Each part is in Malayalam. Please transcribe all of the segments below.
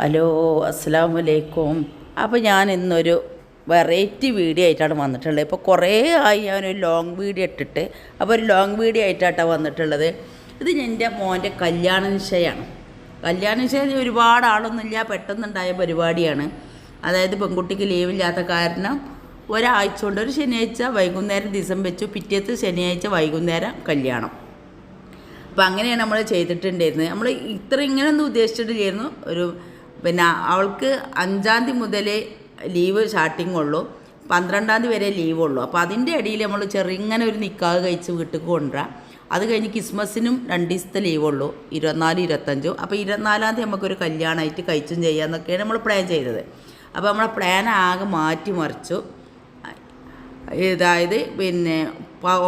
ഹലോ അസ്സാം വലൈക്കും അപ്പോൾ ഞാൻ ഇന്നൊരു വെറൈറ്റി വീഡിയോ ആയിട്ടാണ് വന്നിട്ടുള്ളത്. ഇപ്പോൾ കുറേ ആയി ഞാനൊരു ലോങ് വീഡിയോ ഇട്ടിട്ട്. അപ്പോൾ ഒരു ലോങ് വീഡിയോ ആയിട്ടാണ് വന്നിട്ടുള്ളത്. ഇത് എന്റെ മോന്റെ കല്യാണ നിശ്ചയമാണ് കല്യാണ നിശ്ചയം ഒരുപാട് ആളൊന്നുമില്ല പെട്ടെന്നുണ്ടായ പരിപാടിയാണ്. അതായത് പെൺകുട്ടിക്ക് ലീവില്ലാത്ത കാരണം ഒരാഴ്ച കൊണ്ട് ഒരു ശനിയാഴ്ച വൈകുന്നേരം ദിവസം വെച്ചു. പിറ്റേത്ത് ശനിയാഴ്ച വൈകുന്നേരം കല്യാണം. അപ്പോൾ അങ്ങനെയാണ് നമ്മൾ ചെയ്തിട്ടുണ്ടായിരുന്നത്. നമ്മൾ ഇത്ര ഇങ്ങനെയൊന്നും ഉദ്ദേശിച്ചിട്ടില്ലായിരുന്നു. ഒരു പിന്നെ അവൾക്ക് അഞ്ചാം തീയതി മുതലേ ലീവ് സ്റ്റാർട്ടിങ് ഉള്ളൂ. പന്ത്രണ്ടാം തീയതി വരെ ലീവ് ഉള്ളൂ. അപ്പോൾ അതിന്റെ ഇടയിൽ നമ്മൾ ചെറിയങ്ങനെ ഒരു നിക്കാവ് കഴിച്ച് വീട്ടിൽ കൊണ്ടുവരാം. അത് കഴിഞ്ഞ് ക്രിസ്മസിനും രണ്ട് ദിവസത്തെ ലീവ് ലീവുള്ളൂ ഇരുപത്തിനാല് ഇരുപത്തഞ്ചും അപ്പോൾ ഇരുപത്തിനാലാം തീയതി നമുക്കൊരു കല്യാണമായിട്ട് കഴിച്ചും ചെയ്യാമെന്നൊക്കെയാണ് നമ്മൾ പ്ലാൻ ചെയ്തത്. അപ്പോൾ നമ്മളെ പ്ലാൻ ആകെ മാറ്റി മറിച്ചു. അതായത് പിന്നെ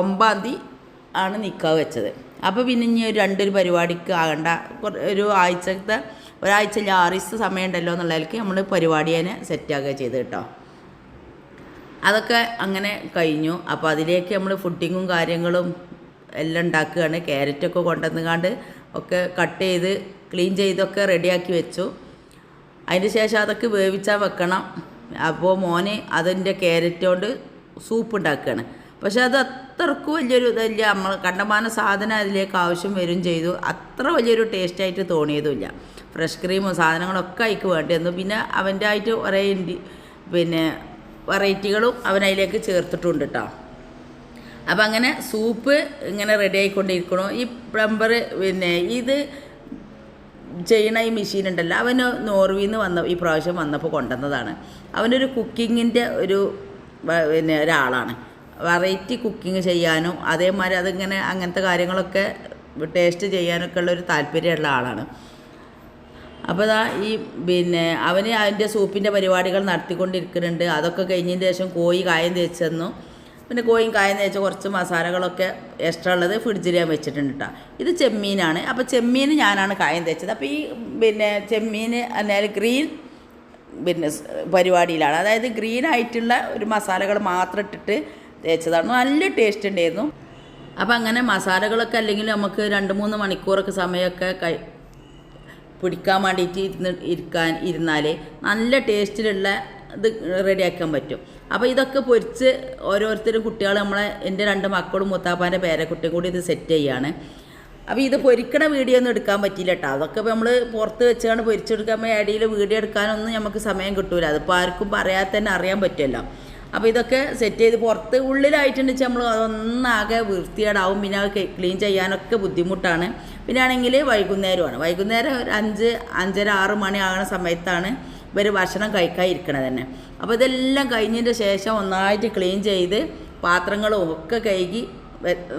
ഒമ്പാം തീയതി ആണ് നിക്കാവ് വെച്ചത്. അപ്പോൾ പിന്നെ ഇനി ഒരു രണ്ടൊരു പരിപാടിക്ക് ആകണ്ട. ഒരു ആഴ്ചത്തെ ഒരാഴ്ച ദിവസത്തെ സമയം ഉണ്ടല്ലോ എന്നുള്ളതിലേക്ക് നമ്മൾ പരിപാടിയെ സെറ്റാക്കുക ചെയ്ത് കേട്ടോ. അതൊക്കെ അങ്ങനെ കഴിഞ്ഞു. അപ്പോൾ അതിലേക്ക് നമ്മൾ ഫുഡിങ്ങും കാര്യങ്ങളും എല്ലാം ഉണ്ടാക്കുകയാണ്. ക്യാരറ്റൊക്കെ കൊണ്ടുവന്നുകാണ്ട് ഒക്കെ കട്ട് ചെയ്ത് ക്ലീൻ ചെയ്തൊക്കെ റെഡിയാക്കി വെച്ചു. അതിന് ശേഷം അതൊക്കെ വേവിച്ചാൽ വെക്കണം. അപ്പോൾ മോന് അതിന്റെ ക്യാരറ്റ് കൊണ്ട് സൂപ്പ് ഉണ്ടാക്കുകയാണ്. പക്ഷെ അത് അത്രക്കും വലിയൊരു ഇതല്ല. നമ്മൾ കണ്ടമാന സാധനം അതിലേക്ക് ആവശ്യം വരും ചെയ്തു. അത്ര വലിയൊരു ടേസ്റ്റായിട്ട് തോന്നിയതുമില്ല. ഫ്രഷ് ക്രീമും സാധനങ്ങളൊക്കെ അതിക്ക് വേണ്ടി വന്നു പിന്നെ അവന്റെ ആയിട്ട് കുറേ പിന്നെ വെറൈറ്റികളും അവൻ അതിലേക്ക് ചേർത്തിട്ടുണ്ട് കേട്ടോ അപ്പം അങ്ങനെ സൂപ്പ് ഇങ്ങനെ റെഡി ആയിക്കൊണ്ടിരിക്കണു. ഈ പ്ലംബർ പിന്നെ ഇത് ചെയ്യണ ഈ മെഷീൻ ഉണ്ടല്ലോ. അവന് നോർവിയിൽ നിന്ന് വന്ന ഈ പ്രാവശ്യം വന്നപ്പോൾ കൊണ്ടുവന്നതാണ്. അവനൊരു കുക്കിങ്ങിന്റെ ഒരു പിന്നെ ഒരാളാണ്. വെറൈറ്റി കുക്കിംഗ് ചെയ്യാനും അതേമാതിരി അതിങ്ങനെ അങ്ങനത്തെ കാര്യങ്ങളൊക്കെ ടേസ്റ്റ് ചെയ്യാനൊക്കെ ഉള്ളൊരു താല്പര്യമുള്ള ആളാണ്. അപ്പോൾ ഇതാ ഈ പിന്നെ അവന് അതിന്റെ സൂപ്പിന്റെ പരിപാടികൾ നടത്തിക്കൊണ്ടിരിക്കുന്നുണ്ട്. അതൊക്കെ കഴിഞ്ഞതിന് ശേഷം കോഴി കായം തേച്ച് തന്നു പിന്നെ കോഴിയും കായം തേച്ച കുറച്ച് മസാലകളൊക്കെ എക്സ്ട്രാ ഉള്ളത് ഫ്രിഡ്ജിൽ ഞാൻ വെച്ചിട്ടുണ്ട് കേട്ടോ ഇത് ചെമ്മീനാണ്. അപ്പോൾ ചെമ്മീൻ ഞാനാണ് കായം തേച്ചത്. അപ്പോൾ ഈ പിന്നെ ചെമ്മീൻ എന്നാൽ ഗ്രീൻ പിന്നെ പരിപാടിയിലാണ്. അതായത് ഗ്രീൻ ആയിട്ടുള്ള ഒരു മസാലകൾ മാത്രം ഇട്ടിട്ട് തേച്ചതാണ്. നല്ല ടേസ്റ്റ് ഉണ്ടായിരുന്നു. അപ്പോൾ അങ്ങനെ മസാലകളൊക്കെ അല്ലെങ്കിൽ നമുക്ക് രണ്ട് മൂന്ന് മണിക്കൂറൊക്കെ സമയമൊക്കെ കൈ പിടിക്കാൻ വേണ്ടിയിട്ട് ഇരുന്ന് ഇരിക്കാൻ ഇരുന്നാൽ നല്ല ടേസ്റ്റിലുള്ള ഇത് റെഡിയാക്കാൻ പറ്റും. അപ്പോൾ ഇതൊക്കെ പൊരിച്ച് ഓരോരുത്തരും കുട്ടികൾ നമ്മളെ എന്റെ രണ്ട് മക്കളും മുത്താപ്പാന്റെ പേരക്കുട്ടിയും കൂടി ഇത് സെറ്റ് ചെയ്യാണ്. അപ്പോൾ ഇത് പൊരിക്കണ വീഡിയോ ഒന്നും എടുക്കാൻ പറ്റില്ല കേട്ടോ അതൊക്കെ നമ്മൾ പുറത്ത് വെച്ചാണ് പൊരിച്ചെടുക്കാൻ ഇടയിൽ വീഡിയോ എടുക്കാനൊന്നും നമുക്ക് സമയം കിട്ടില്ല അതിപ്പോൾ ആർക്കും പറയാതെ തന്നെ അറിയാൻ പറ്റുമല്ലോ അപ്പോൾ ഇതൊക്കെ സെറ്റ് ചെയ്ത് പുറത്ത് ഉള്ളിലായിട്ട് വെച്ചാൽ നമ്മൾ അതൊന്നാകെ വൃത്തികേടാവും. പിന്നെ അത് ക്ലീൻ ചെയ്യാനൊക്കെ ബുദ്ധിമുട്ടാണ്. പിന്നെ ആണെങ്കിൽ വൈകുന്നേരമാണ്. വൈകുന്നേരം ഒരു അഞ്ച് അഞ്ചര ആറ് മണി ആകുന്ന സമയത്താണ് ഇവർ ഭക്ഷണം കഴിക്കാതിരിക്കണത് തന്നെ. അപ്പോൾ ഇതെല്ലാം കഴിഞ്ഞതിന്റെ ശേഷം ഒന്നായിട്ട് ക്ലീൻ ചെയ്ത് പാത്രങ്ങളും ഒക്കെ കഴുകി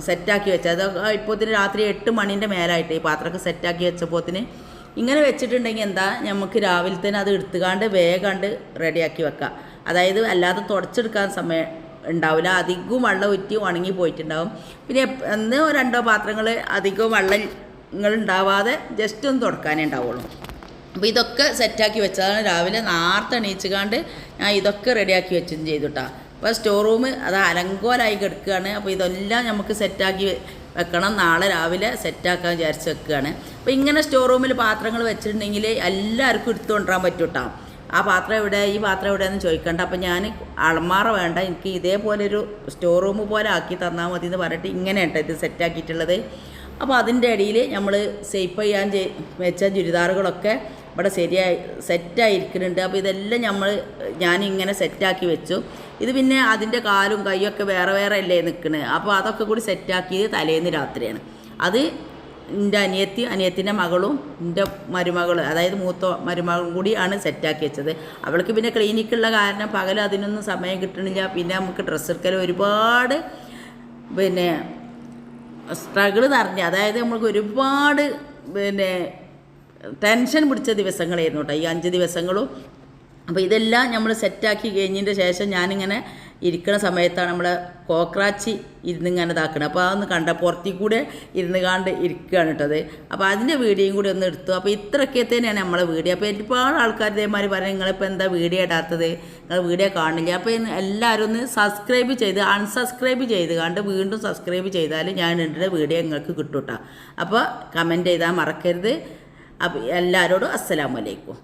സെറ്റാക്കി വെച്ചത് അത് ഇപ്പോഴത്തിന് രാത്രി എട്ട് മണീന്റെ മേലായിട്ട് ഈ പാത്രമൊക്കെ സെറ്റാക്കി വെച്ചപ്പോത്തിന് ഇങ്ങനെ വെച്ചിട്ടുണ്ടെങ്കിൽ എന്താ? നമുക്ക് രാവിലെ തന്നെ അത് എടുത്തുകാണ്ട് വേഗാണ്ട് റെഡിയാക്കി വെക്കാം. അതായത് അല്ലാതെ തുടച്ചെടുക്കാൻ സമയം ഉണ്ടാവില്ല. അധികവും വെള്ളം ഉറ്റി ഉണങ്ങി പോയിട്ടുണ്ടാവും. പിന്നെ ഒന്നോ രണ്ടോ പാത്രങ്ങൾ അധികം വെള്ളങ്ങൾ ഉണ്ടാവാതെ ജസ്റ്റ് ഒന്ന് തുടക്കാനേ ഉണ്ടാവുള്ളൂ അപ്പോൾ ഇതൊക്കെ സെറ്റാക്കി വെച്ചതാണ് രാവിലെ നേരത്തെ എണീച്ചുകാണ്ട് ഞാൻ ഇതൊക്കെ റെഡിയാക്കി വെച്ചും ചെയ്തു കേട്ടോ അപ്പോൾ സ്റ്റോർ റൂം അത് അലങ്കോലായി കിടക്കുകയാണ് അപ്പോൾ ഇതെല്ലാം നമുക്ക് സെറ്റാക്കി വെക്കണം. നാളെ രാവിലെ സെറ്റാക്കാൻ വിചാരിച്ച് വെക്കുകയാണ് അപ്പോൾ ഇങ്ങനെ സ്റ്റോർ റൂമിൽ പാത്രങ്ങൾ വെച്ചിട്ടുണ്ടെങ്കിൽ എല്ലാവർക്കും എടുത്തു കൊണ്ടുവരാൻ പറ്റും കേട്ടോ ആ പാത്രം എവിടെ ഈ പാത്രം എവിടെയെന്ന് ചോദിക്കണ്ട. അപ്പം ഞാൻ അളമാറ വേണ്ട എനിക്ക് ഇതേപോലെ ഒരു സ്റ്റോർ റൂം പോലെ ആക്കി തന്നാൽ മതി എന്ന് പറഞ്ഞിട്ട് ഇങ്ങനെ കേട്ടോ ഇത് സെറ്റാക്കിയിട്ടുള്ളത് അപ്പോൾ അതിന്റെ ഇടയിൽ നമ്മൾ സേഫ് ചെയ്യാൻ ചെയ്- വെച്ച ചുരിദാറുകളൊക്കെ ഇവിടെ ശരിയായി സെറ്റായിരിക്കുന്നുണ്ട് അപ്പോൾ ഇതെല്ലാം നമ്മൾ ഞാനിങ്ങനെ സെറ്റാക്കി വെച്ചു. ഇത് പിന്നെ അതിന്റെ കാലും കൈയൊക്കെ വേറെ വേറെ അല്ലേ നിൽക്കുന്നത് അപ്പോൾ അതൊക്കെ കൂടി സെറ്റാക്കിയത് തലേന്ന് രാത്രിയാണ്. അത് എന്റെ അനിയത്തി അനിയത്തിന്റെ മകളും എന്റെ മരുമകൾ അതായത് മൂത്ത മരുമകളും കൂടിയാണ് സെറ്റാക്കി വെച്ചത്. അവൾക്ക് പിന്നെ ക്ലിനിക്കുള്ള കാരണം പകൽ അതിനൊന്നും സമയം കിട്ടണില്ല. പിന്നെ നമുക്ക് ഡ്രസ്സ് എടുക്കൽ ഒരുപാട് പിന്നെ സ്ട്രഗിൾ നിറഞ്ഞ അതായത് നമ്മൾക്ക് ഒരുപാട് പിന്നെ ടെൻഷൻ പിടിച്ച ദിവസങ്ങളായിരുന്നു കേട്ടോ ഈ അഞ്ച് ദിവസങ്ങളും. അപ്പോൾ ഇതെല്ലാം നമ്മൾ സെറ്റാക്കി കഴിഞ്ഞതിന്റെ ശേഷം ഞാനിങ്ങനെ ഇരിക്കുന്ന സമയത്താണ് നമ്മളെ കോക്രാച്ചി ഇരുന്നിങ്ങനെ ഇതാക്കണം അപ്പോൾ അതൊന്ന് കണ്ട പുറത്തിൽ കൂടെ ഇരുന്ന് കണ്ട് ഇരിക്കുകയാണ് കേട്ടത് അപ്പോൾ അതിന്റെ വീഡിയോയും കൂടി ഒന്ന് എടുത്തു. അപ്പോൾ ഇത്രയൊക്കെ തന്നെയാണ് നമ്മളെ വീഡിയോ. അപ്പോൾ ഒരുപാട് ആൾക്കാർ ഇതേമാതിരി പറയും നിങ്ങളിപ്പോൾ എന്താ വീഡിയോ ഇടാത്തത്? നിങ്ങൾ വീഡിയോ കാണില്ല അപ്പോൾ എല്ലാവരും ഒന്ന് സബ്സ്ക്രൈബ് ചെയ്ത് അൺസബ്സ്ക്രൈബ് ചെയ്ത് കണ്ട് വീണ്ടും സബ്സ്ക്രൈബ് ചെയ്താൽ ഞാൻ എന്റെ വീഡിയോ നിങ്ങൾക്ക് കിട്ടും കേട്ടോ. അപ്പോൾ കമന്റ് ചെയ്താൽ മറക്കരുത്. അപ്പോൾ എല്ലാവരോടും അസ്സലാമലൈക്കും